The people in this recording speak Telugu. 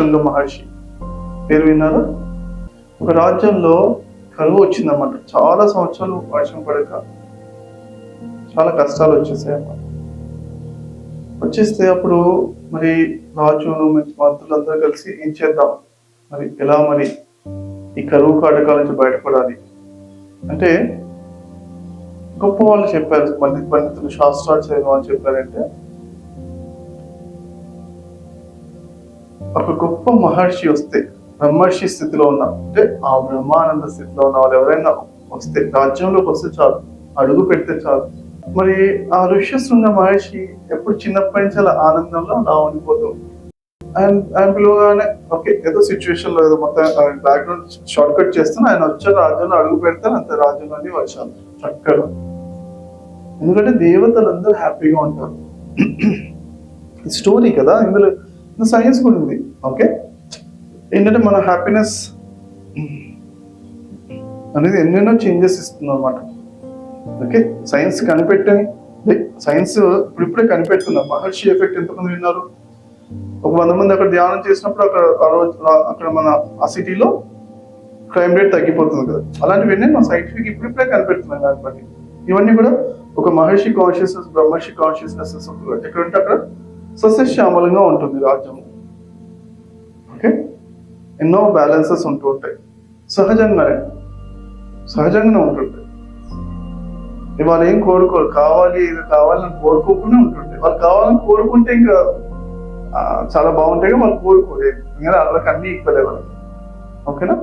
శృంగ మహర్షి. పేరు విన్నారా? ఒక రాజ్యంలో కరువు వచ్చిందన్నమాట. చాలా సంవత్సరాలు వర్షం పడక చాలా కష్టాలు వచ్చేసాయి అన్నమాట. వచ్చేస్తే అప్పుడు మరి రాజును మంత్రులందరూ కలిసి ఏం చేద్దాం? మరి ఎలా మరి ఈ కరువు కాటకాల నుంచి బయటపడాలి? అంటే గొప్ప వాళ్ళు చెప్పారు పండిత పండితులు శాస్త్రాచార్యులు వాళ్ళు చెప్పారంటే ఒక గొప్ప మహర్షి వస్తే బ్రహ్మర్షి స్థితిలో ఉన్న అంటే ఆ బ్రహ్మానంద స్థితిలో ఉన్న వాళ్ళు ఎవరైనా వస్తే రాజ్యంలోకి వస్తే చాలు అడుగు పెడితే చాలు. మరి ఆ ఋష్యశృంగ మహర్షి ఎప్పుడు చిన్నప్పటి నుంచి అలా ఆనందంలో అలా ఉండిపోతాం ఆయన ఆయన పిలువగానే ఓకే ఏదో సిచ్యువేషన్లో ఏదో మొత్తం బ్యాక్గ్రౌండ్ షార్ట్ కట్ చేస్తాను ఆయన వచ్చే రాజ్యంలో అడుగు పెడతాను అంత రాజ్యంలోనే వచ్చాను. చక్కగా. ఎందుకంటే దేవతలందరూ హ్యాపీగా ఉంటారు. స్టోరీ కదా ఇందులో సైన్స్ కూడా ఉంది. ఓకే? ఏంటంటే మన హ్యాపీనెస్ అనేది ఎన్నెన్నో చేంజెస్ ఇస్తుంది అనమాట ఓకే? సైన్స్ కనిపెట్టని సైన్స్ ఇప్పుడిప్పుడే కనిపెడుతున్నారు మహర్షి ఎఫెక్ట్ ఎంతమంది విన్నారు? ఒక వంద మంది అక్కడ ధ్యానం చేసినప్పుడు అక్కడ అక్కడ మన ఆ సిటీలో క్రైమ్ రేట్ తగ్గిపోతుంది కదా. అలాంటివన్నీ మన సైంటిఫిక్ ఇప్పుడిప్పుడే కనిపెడుతున్నాయి దాన్ని బట్టి ఇవన్నీ కూడా ఒక మహర్షి కాన్షియస్నెస్ బ్రహ్మర్షి కాన్షియస్నెస్ ఎక్కడ ఉంటే అక్కడ సస్యశ్యామలంగా ఉంటుంది రాజ్యం. ఓకే? ఎన్నో బ్యాలెన్సెస్ ఉంటూ ఉంటాయి. సహజంగానే సహజంగానే ఉంటుంటాయి వాళ్ళు ఏం కోరుకోరు కావాలి ఇది కావాలని కోరుకోకుండా ఉంటుంటాయి వాళ్ళు కావాలని కోరుకుంటే ఇంకా చాలా బాగుంటాయి వాళ్ళు కోరుకోలేదు ఇంకా వాళ్ళకి అన్ని ఈక్వలే వాళ్ళకి. ఓకేనా?